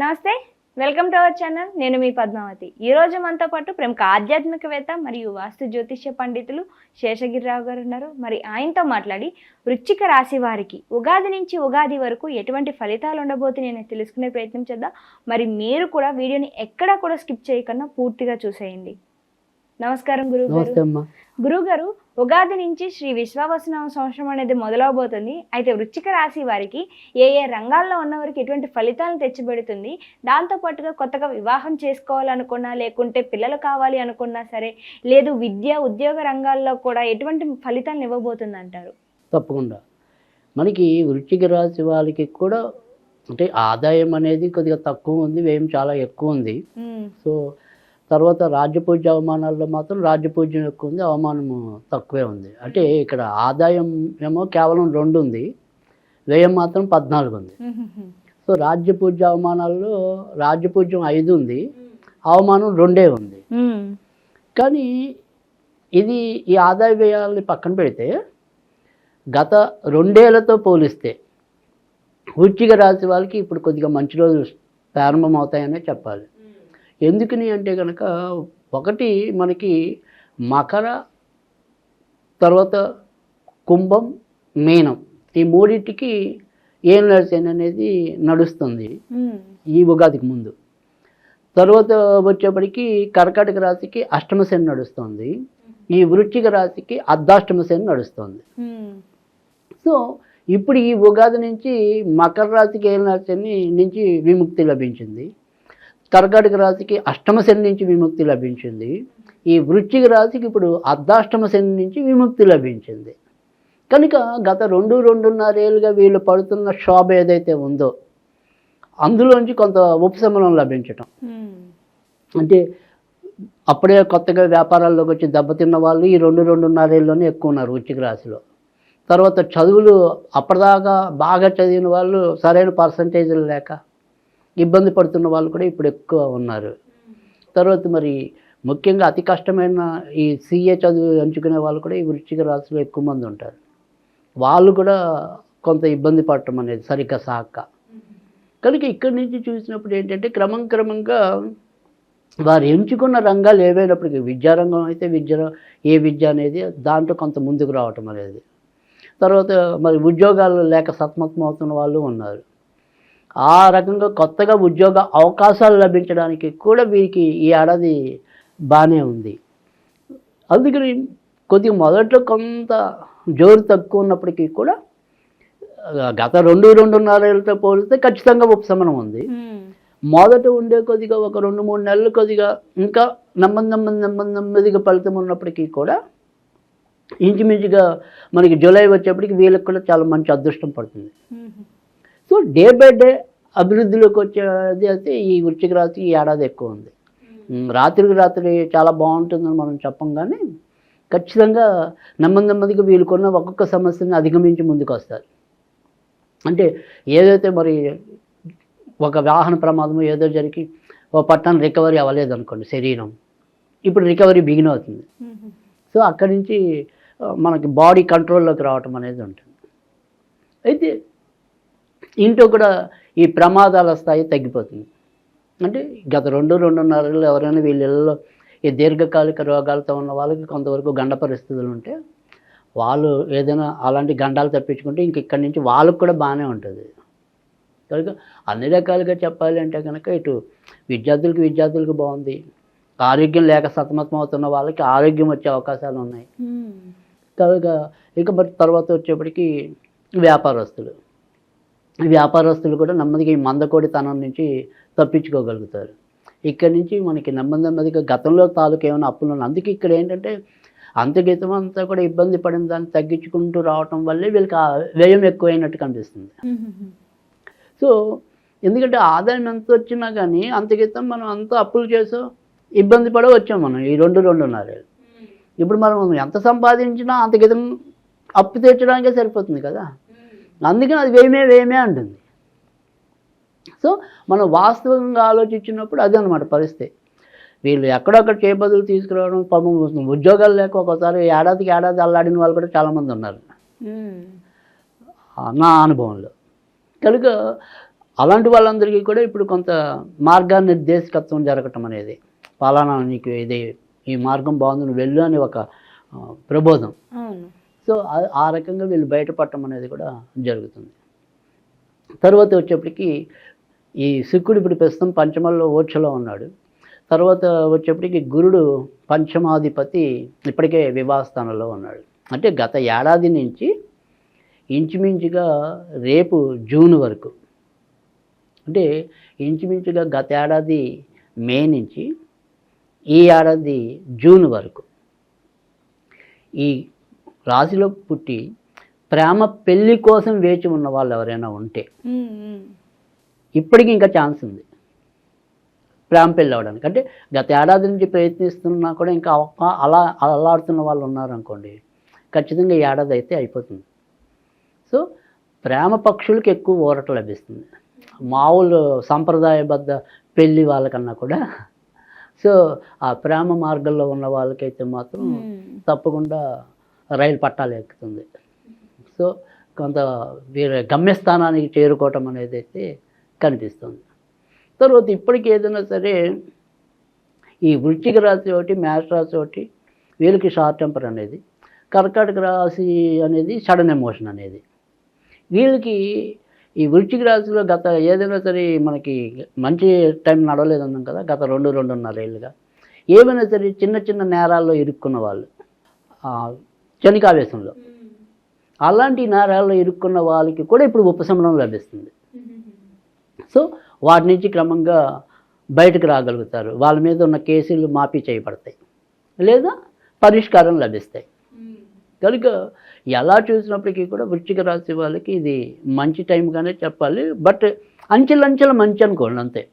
నమస్తే welcome to our channel. నేను మీ పద్మావతి. ఈ రోజు మనతో పాటు ప్రముఖ ఆధ్యాత్మికవేత్త మరియు వాస్తు జ్యోతిష్య పండితులు శేషగిరిరావు గారు ఉన్నారు. మరి ఆయనతో మాట్లాడి వృశ్చిక రాశి వారికి ఉగాది నుంచి ఉగాది వరకు ఎటువంటి ఫలితాలు ఉండబోతున్నాయని తెలుసుకునే ప్రయత్నం చేద్దాం. మరి మీరు కూడా వీడియోని ఎక్కడా కూడా స్కిప్ చేయకుండా పూర్తిగా చూసేయండి. నమస్కారం గురువు గురుగారు ఉగాది నుంచి శ్రీ విశ్వావసనామ సంవత్సరం అనేది మొదలవబోతుంది. అయితే వృశ్చిక రాశి వారికి ఏ ఏ రంగాల్లో ఉన్నవారికి ఎటువంటి ఫలితాలను తెచ్చిపెడుతుంది? దాంతో పాటుగా కొత్తగా వివాహం చేసుకోవాలనుకున్నా లేకుంటే పిల్లలు కావాలి అనుకున్నా సరే లేదు విద్య ఉద్యోగ రంగాల్లో కూడా ఎటువంటి ఫలితాలను ఇవ్వబోతుంది అంటారు తప్పకుండా. మనకి వృశ్చిక రాశి వాళ్ళకి కూడా అంటే ఆదాయం అనేది కొద్దిగా తక్కువ ఉంది వ్యయం చాలా ఎక్కువ ఉంది. సో తర్వాత రాజ్యపూజ్య అవమానాల్లో మాత్రం రాజ్యపూజ్యం ఎక్కువ ఉంది అవమానము తక్కువే ఉంది. అంటే ఇక్కడ ఆదాయం ఏమో కేవలం రెండు ఉంది వ్యయం మాత్రం పద్నాలుగు ఉంది. సో రాజ్యపూజ్య అవమానాల్లో రాజ్యపూజ్యం ఐదు ఉంది అవమానం రెండే ఉంది. కానీ ఇది ఈ ఆదాయ వ్యయాలని పక్కన పెడితే గత రెండేళ్ళతో పోలిస్తే వృశ్చిక రాశి వాళ్ళకి ఇప్పుడు కొద్దిగా మంచి రోజులు ప్రారంభం అవుతాయనే చెప్పాలి. ఎందుకని అంటే కనుక ఒకటి మనకి మకర తర్వాత కుంభం మీనం. ఈ మూడింటికి ఏం నడిచాను అనేది నడుస్తుంది. ఈ ఉగాదికి ముందు. తర్వాత వచ్చేప్పటికి కర్కాటక రాశికి అష్టమ శని నడుస్తుంది. ఈ వృశ్చిక రాశికి అర్ధాష్టమ శని నడుస్తుంది. సో ఇప్పుడు ఈ ఉగాది నుంచి మకర రాశికి ఏలిన శని నుంచి విముక్తి లభించింది? కర్కాటక రాశికి అష్టమ శని నుంచి విముక్తి లభించింది. ఈ వృశ్చిక రాశికి ఇప్పుడు అర్ధాష్టమ శని నుంచి విముక్తి లభించింది. కనుక గత రెండు రెండున్నరేళ్ళుగా వీళ్ళు పడుతున్న శోభ ఏదైతే ఉందో అందులోంచి కొంత ఉపశమనం లభించటం. అంటే అప్పుడే కొత్తగా వ్యాపారాల్లోకి వచ్చి దెబ్బతిన్న వాళ్ళు ఈ రెండు రెండున్నరేళ్ళలోనే ఎక్కువ ఉన్నారు వృశ్చిక రాశిలో. తర్వాత చదువులు అప్పటిదాకా బాగా చదివిన వాళ్ళు సరైన పర్సంటేజ్లు లేక ఇబ్బంది పడుతున్న వాళ్ళు కూడా ఇప్పుడు ఎక్కువ ఉన్నారు. తర్వాత మరి ముఖ్యంగా అతి కష్టమైన ఈ సీఏ చదువు ఎంచుకునే వాళ్ళు కూడా ఈ వృశ్చిక రాశిలో ఎక్కువ మంది ఉంటారు. వాళ్ళు కూడా కొంత ఇబ్బంది పడటం అనేది సరిగ్గా సాక. కనుక ఇక్కడి నుంచి చూసినప్పుడు ఏంటంటే క్రమం క్రమంగా వారు ఎంచుకున్న రంగాలు ఏవైనప్పటికీ విద్యారంగం అయితే విద్య ఏ విద్య అనేది దాంట్లో కొంత ముందుకు రావటం అనేది. తర్వాత మరి ఉద్యోగాలు లేక సతమతం అవుతున్న వాళ్ళు ఉన్నారు. ఆ రకంగా కొత్తగా ఉద్యోగ అవకాశాలు లభించడానికి కూడా వీరికి ఈ ఏడాది బాగానే ఉంది. అందుకని కొద్దిగా మొదట్లో కొంత జోరు తక్కువ ఉన్నప్పటికీ కూడా గత రెండు రెండున్నరేళ్ళతో పోలిస్తే ఖచ్చితంగా ఉపశమనం ఉంది. మొదట ఉండే కొద్దిగా ఒక రెండు మూడు నెలలు కొద్దిగా ఇంకా నెమ్మది నెమ్మది నెమ్మది నెమ్మదిగా ఫలితం ఉన్నప్పటికీ కూడా ఇంచుమించుగా మనకి జూలై వచ్చేప్పటికి వీళ్ళకి కూడా చాలా మంచి అదృష్టం పడుతుంది. సో డే బై డే అభివృద్ధిలోకి వచ్చేది అయితే ఈ వృశ్చిక రాశి ఈ ఏడాది ఎక్కువ ఉంది. ఉమ్, రాత్రికి రాత్రి చాలా బాగుంటుందని మనం చెప్పం కానీ ఖచ్చితంగా నెమ్మది నెమ్మదిగా వీళ్ళకున్న ఒక్కొక్క సమస్యని అధిగమించి ముందుకు వస్తారు అంటే ఏదైతే మరి ఒక వాహన ప్రమాదం ఏదో జరిగి ఓ పట్టణం రికవరీ అవ్వలేదు అనుకోండి శరీరం ఇప్పుడు రికవరీ బిగిన్ అవుతుంది. సో అక్కడి నుంచి మనకి బాడీ కంట్రోల్లోకి రావటం అనేది ఉంటుంది. అయితే ఇంట్లో కూడా ఈ ప్రమాదాల స్థాయి తగ్గిపోతుంది. అంటే గత రెండు రెండున్నరలో ఎవరైనా వీళ్ళ ఇళ్ళలో ఈ దీర్ఘకాలిక రోగాలతో ఉన్న వాళ్ళకి కొంతవరకు గండ పరిస్థితులు ఉంటే వాళ్ళు ఏదైనా అలాంటి గండాలు తప్పించుకుంటే ఇంక ఇక్కడి నుంచి వాళ్ళకు కూడా బాగానే ఉంటుంది. కనుక అన్ని రకాలుగా చెప్పాలి అంటే కనుక ఇటు విద్యార్థులకి విద్యార్థులకు బాగుంది. ఆరోగ్యం లేక సతమతం అవుతున్న వాళ్ళకి ఆరోగ్యం వచ్చే అవకాశాలు ఉన్నాయి. కనుక ఇక మరి తర్వాత వచ్చేప్పటికి వ్యాపారస్తులు. వ్యాపారస్తులు కూడా నెమ్మదిగా ఈ మందకోడితనం నుంచి తప్పించుకోగలుగుతారు. ఇక్కడి నుంచి మనకి నెమ్మది నెమ్మదిగా గతంలో తాలూకు ఏమైనా అప్పులు ఉన్నాయి. అందుకే ఇక్కడ ఏంటంటే అంతగీతం అంతా కూడా ఇబ్బంది పడిన దాన్ని తగ్గించుకుంటూ రావటం వల్లే వీళ్ళకి ఆ వ్యయం ఎక్కువైనట్టు కనిపిస్తుంది. సో ఎందుకంటే ఆదాయం ఎంత వచ్చినా కానీ అంతగీతం మనం అంత అప్పులు చేసో ఇబ్బంది పడే వచ్చాం మనం ఈ రెండు రెండున్నర ఇప్పుడు మనం ఎంత సంపాదించినా అంతగీతం అప్పు తీర్చడానికే సరిపోతుంది కదా. అందుకని అది వేయమే వేయమే అంటుంది. సో మనం వాస్తవంగా ఆలోచించినప్పుడు అదే అనమాట పరిస్థితి. వీళ్ళు ఎక్కడొక్కడ చేపదులు తీసుకురావడం పాపం ఉద్యోగాలు లేక ఒకసారి ఏడాదికి ఏడాది అల్లాడిన వాళ్ళు కూడా చాలామంది ఉన్నారు. నా అనుభవంలో. కనుక అలాంటి వాళ్ళందరికీ కూడా ఇప్పుడు కొంత మార్గనిర్దేశకత్వం జరగటం అనేది పలానా నీకు ఇది ఈ మార్గం బాగుంది నువ్వు వెళ్ళు అని ఒక ప్రబోధం. సో ఆ- రకంగా వీళ్ళు బయటపడటం అనేది కూడా జరుగుతుంది. తర్వాత వచ్చేప్పటికి ఈ శుక్రుడు ఇప్పుడు ప్రస్తుతం పంచమల్లో ఓర్చలో ఉన్నాడు. తర్వాత వచ్చేప్పటికి గురుడు పంచమాధిపతి ఇప్పటికే వివాహస్థానంలో ఉన్నాడు. అంటే గత ఏడాది నుంచి ఇంచుమించుగా రేపు జూన్ వరకు. అంటే ఇంచుమించుగా గత ఏడాది మే నుంచి ఈ ఏడాది జూన్ వరకు. ఈ రాశిలో పుట్టి ప్రేమ పెళ్ళి కోసం వేచి ఉన్న వాళ్ళు ఎవరైనా ఉంటే. ఇప్పటికీ ఇంకా ఛాన్స్ ఉంది. ప్రేమ పెళ్ళి అవ్వడానికి. అంటే గత ఏడాది నుంచి ప్రయత్నిస్తున్నా కూడా ఇంకా అలా అల్లాడుతున్న వాళ్ళు ఉన్నారనుకోండి ఖచ్చితంగా ఈ ఏడాది అయితే అయిపోతుంది. సో ప్రేమ పక్షులకి ఎక్కువ ఊరట లభిస్తుంది. మామూలు సాంప్రదాయబద్ధ పెళ్ళి వాళ్ళకన్నా కూడా. సో ఆ ప్రేమ మార్గంలో ఉన్న వాళ్ళకైతే మాత్రం. తప్పకుండా రైలు పట్టాలు ఎక్కుతుంది. సో కొంత వీరి గమ్యస్థానానికి చేరుకోవటం అనేది అయితే కనిపిస్తుంది. తర్వాత ఇప్పటికి ఏదైనా సరే ఈ వృత్తికి రాశి ఒకటి మేష రాశి ఒకటి వీళ్ళకి షార్ట్ టెంపర్ అనేది కర్కాటక రాశి అనేది సడన్ ఎమోషన్ అనేది. వీళ్ళకి ఈ వృశ్చిక రాశిలో గత ఏదైనా సరే మనకి మంచి టైం నడవలేదన్నాం కదా గత రెండు రెండున్నర ఏళ్ళుగా. ఏమైనా సరే చిన్న చిన్న నేరాల్లో ఇరుక్కున్న వాళ్ళు ఆ, చనికావేశంలో అలాంటి నేరాల్లో ఇరుక్కున్న వాళ్ళకి కూడా ఇప్పుడు ఉపశమనం లభిస్తుంది. సో వాటి నుంచి క్రమంగా బయటకు రాగలుగుతారు. వాళ్ళ మీద ఉన్న కేసులు మాఫీ చేయబడతాయి. లేదా పరిష్కారం లభిస్తాయి. కనుక ఎలా చూసినప్పటికీ కూడా వృశ్చిక రాశి వాళ్ళకి ఇది మంచి టైంగానే చెప్పాలి. బట్ అంచెలంచెల మంచి అనుకోండి అంతే.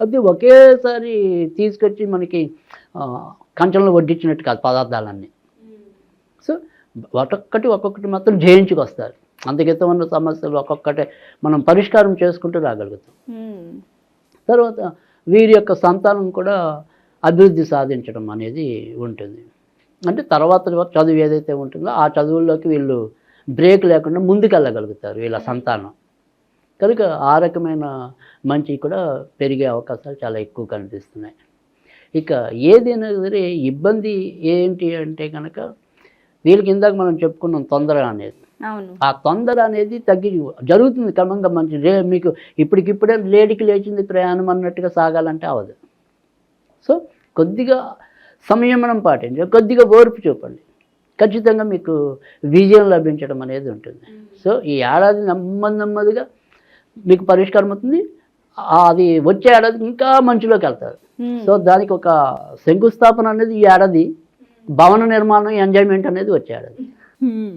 అది ఒకేసారి తీసుకొచ్చి మనకి కంచంలో వడ్డించినట్టు కాదు పదార్థాలన్నీ. సో ఒక్కొక్కటి ఒక్కొక్కటి మాత్రం జయించుకొస్తారు. అందుకైతే ఉన్న సమస్యలు ఒక్కొక్కటే మనం పరిష్కారం చేసుకుంటూ రాగలుగుతాం. ఉమ్. తర్వాత వీరి యొక్క సంతానం కూడా అభివృద్ధి సాధించడం అనేది ఉంటుంది. అంటే తర్వాత చదువు ఏదైతే ఉంటుందో ఆ చదువుల్లోకి వీళ్ళు బ్రేక్ లేకుండా ముందుకెళ్ళగలుగుతారు వీళ్ళ సంతానం. కనుక ఆ రకమైన మంచి కూడా పెరిగే అవకాశాలు చాలా ఎక్కువ కనిపిస్తున్నాయి. ఇక ఏదైనా సరే ఇబ్బంది ఏంటి అంటే కనుక వీళ్ళకి ఇందాక మనం చెప్పుకున్నాం తొందర అనేది. ఆ తొందర అనేది తగ్గి జరుగుతుంది క్రమంగా మంచి మీకు ఇప్పటికిప్పుడే లేడికి లేచింది ప్రయాణం అన్నట్టుగా సాగాలంటే అవదు సో కొద్దిగా సంయమనం పాటించి కొద్దిగా ఓర్పు చూపండి. ఖచ్చితంగా మీకు విజయం లభించడం అనేది ఉంటుంది. సో ఈ ఏడాది నెమ్మది నెమ్మదిగా మీకు పరిష్కారం అవుతుంది. అది వచ్చే ఏడాదికి ఇంకా మంచిలోకి వెళ్తారు. సో దానికి ఒక శంకుస్థాపన అనేది ఈ ఏడాది భవన నిర్మాణం ఎంజాయ్మెంట్ అనేది వచ్చే ఏడాది హ్మ్.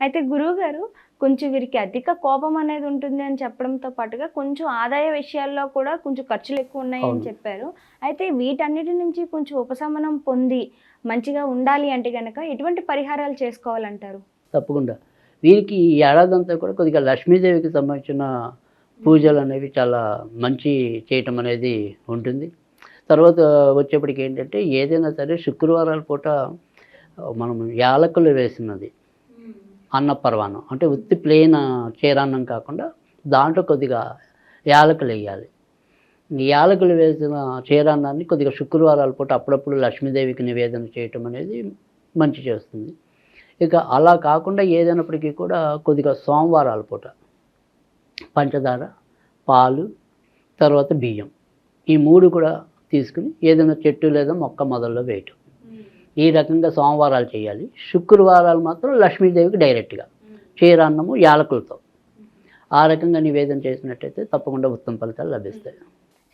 అయితే గురువు గారు కొంచెం వీరికి అధిక కోపం అనేది ఉంటుంది అని చెప్పడంతో పాటుగా కొంచెం ఆదాయ విషయాల్లో కూడా కొంచెం ఖర్చులు ఎక్కువ ఉన్నాయని. చెప్పారు. అయితే వీటన్నిటి నుంచి కొంచెం ఉపశమనం పొంది మంచిగా ఉండాలి అంటే గనక ఎటువంటి పరిహారాలు చేసుకోవాలంటారు? తప్పకుండా. వీరికి ఈ ఏడాది అంతా కూడా కొద్దిగా లక్ష్మీదేవికి సంబంధించిన పూజలు అనేవి చాలా మంచి చేయటం అనేది ఉంటుంది. తర్వాత వచ్చేప్పటికి ఏంటంటే ఏదైనా సరే శుక్రవారాల పూట మనం యాలకులు వేసినది. అన్న పర్వాణం. అంటే ఉత్తి ప్లెయిన్ చీరాన్నం కాకుండా దాంట్లో కొద్దిగా యాలకులు వేయాలి. యాలకులు వేసిన చీరాన్నాన్ని కొద్దిగా శుక్రవారాల పూట అప్పుడప్పుడు లక్ష్మీదేవికి నివేదన చేయటం అనేది మంచి చేస్తుంది. ఇక అలా కాకుండా ఏదైనప్పటికీ కూడా కొద్దిగా సోమవారాల పూట పంచదార పాలు తర్వాత బియ్యం. ఈ మూడు కూడా తీసుకుని ఏదైనా చెట్టు లేదా మొక్క మొదల్లో వేయటం. ఈ రకంగా సోమవారాలు చేయాలి. శుక్రవారాలు మాత్రం లక్ష్మీదేవికి డైరెక్ట్గా చీరాన్నము యాలకులతో. ఆ రకంగా నివేదన చేసినట్టయితే తప్పకుండా ఉత్తమ ఫలితాలు లభిస్తాయి.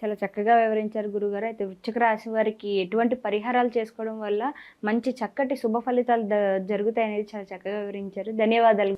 చాలా చక్కగా వివరించారు గురుగారు. అయితే వృశ్చిక రాశి వారికి ఎటువంటి పరిహారాలు చేసుకోవడం వల్ల మంచి చక్కటి శుభ ఫలితాలు జరుగుతాయనేది చాలా చక్కగా వివరించారు. ధన్యవాదాలు.